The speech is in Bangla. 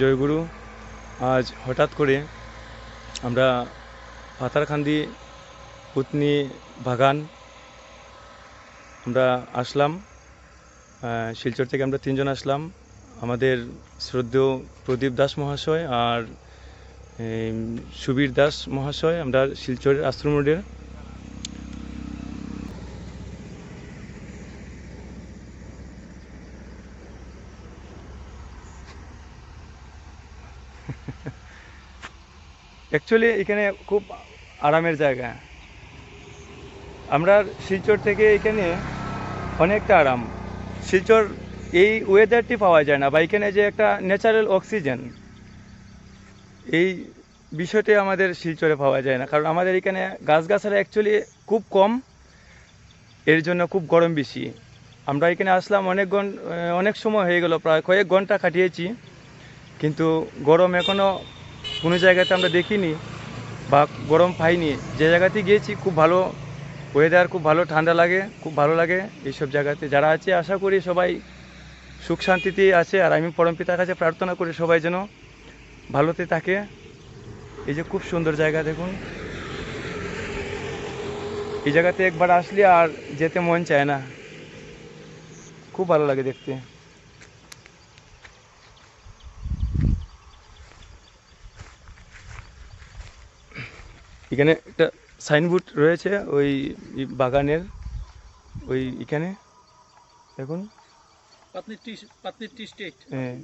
জয়গুরু, আজ হঠাৎ করে আমরা পাতারখান্দি পুতনি বাগান আমরা আসলাম। শিলচর থেকে আমরা তিনজন আসলাম। আমাদের শ্রদ্ধেয় প্রদীপ দাস মহাশয় আর সুবীর দাস মহাশয় আমরা শিলচরের আশ্রম রোডের অ্যাকচুয়ালি এখানে খুব আরামের জায়গা। আমরা শিলচর থেকে এখানে অনেকটা আরাম। শিলচর এই ওয়েদারটি পাওয়া যায় না, বা এখানে যে একটা ন্যাচারাল অক্সিজেন এই বিষয়টি আমাদের শিলচরে পাওয়া যায় না। কারণ আমাদের এখানে গাছগাছালা অ্যাকচুয়ালি খুব কম, এর জন্য খুব গরম বেশি। আমরা এখানে আসলাম অনেক অনেক সময় হয়ে গেল, প্রায় কয়েক ঘণ্টা কাটিয়েছি। কিন্তু গরম এখনও কোনো জায়গাতে আমরা দেখিনি বা গরম পাইনি। যে জায়গাতে গিয়েছি, খুব ভালো ওয়েদার খুব ভালো ঠান্ডা লাগে, খুব ভালো লাগে এইসব জায়গাতে। যারা আছে, আশা করি সবাই সুখ শান্তিতে আছে। আর আমি পরম পিতার কাছে প্রার্থনা করি সবাই যেন ভালোতে থাকে। এই যে খুব সুন্দর জায়গা, দেখুন। এই জায়গাতে একবার আসলে আর যেতে মন চায় না। খুব ভালো লাগে দেখতে। এখানে একটা সাইনবোর্ড রয়েছে ওই বাগানের ওই এখানে দেখুন। পাতনি পাতনি টি হ্যাঁ।